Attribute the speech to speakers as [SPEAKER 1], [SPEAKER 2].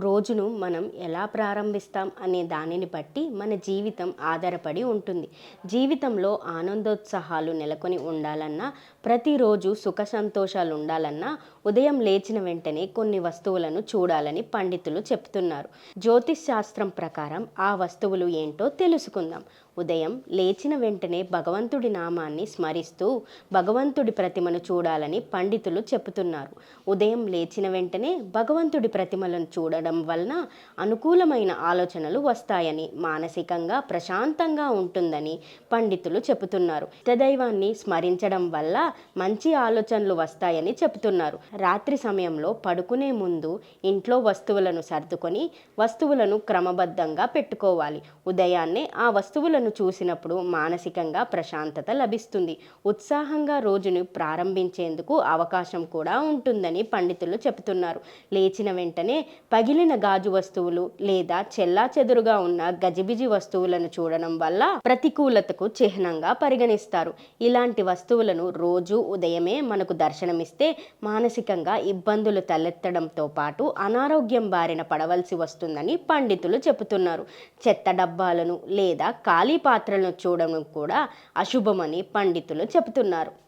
[SPEAKER 1] రోజును మనం ఎలా ప్రారంభిస్తాం అనే దానిని బట్టి మన జీవితం ఆధారపడి ఉంటుంది. జీవితంలో ఆనందోత్సాహాలు నెలకొని ఉండాలన్నా ప్రతిరోజు సుఖ సంతోషాలు ఉండాలన్నా ఉదయం లేచిన వెంటనే కొన్ని వస్తువులను చూడాలని పండితులు చెప్తున్నారు. జ్యోతిష్ శాస్త్రం ప్రకారం ఆ వస్తువులు ఏంటో తెలుసుకుందాం. ఉదయం లేచిన వెంటనే భగవంతుడి నామాన్ని స్మరిస్తూ భగవంతుడి ప్రతిమను చూడాలని పండితులు చెబుతున్నారు ఉదయం లేచిన వెంటనే భగవంతుడి ప్రతిమలను చూడడం వలన అనుకూలమైన ఆలోచనలు వస్తాయని మానసికంగా ప్రశాంతంగా ఉంటుందని పండితులు చెబుతున్నారు. ఇష్టదైవాన్ని స్మరించడం వల్ల మంచి ఆలోచనలు వస్తాయని చెబుతున్నారు. రాత్రి సమయంలో పడుకునే ముందు ఇంట్లో వస్తువులను సర్దుకొని వస్తువులను క్రమబద్ధంగా పెట్టుకోవాలి. ఉదయాన్నే ఆ వస్తువులను చూసినప్పుడు మానసికంగా ప్రశాంతత లభిస్తుంది. ఉత్సాహంగా రోజును ప్రారంభించేందుకు అవకాశం కూడా ఉంటుందని పండితులు చెబుతున్నారు. లేచిన వెంటనే పగిలి పగిలిన గాజు వస్తువులు లేదా చెల్లా చెదురుగా ఉన్న గజిబిజి వస్తువులను చూడడం వల్ల ప్రతికూలతకు చిహ్నంగా పరిగణిస్తారు. ఇలాంటి వస్తువులను రోజు ఉదయమే మనకు దర్శనమిస్తే మానసికంగా ఇబ్బందులు తలెత్తడంతో పాటు అనారోగ్యం బారిన పడవలసి వస్తుందని పండితులు చెబుతున్నారు. చెత్త డబ్బాలను లేదా ఖాళీ పాత్రలను చూడడం కూడా అశుభమని పండితులు చెబుతున్నారు.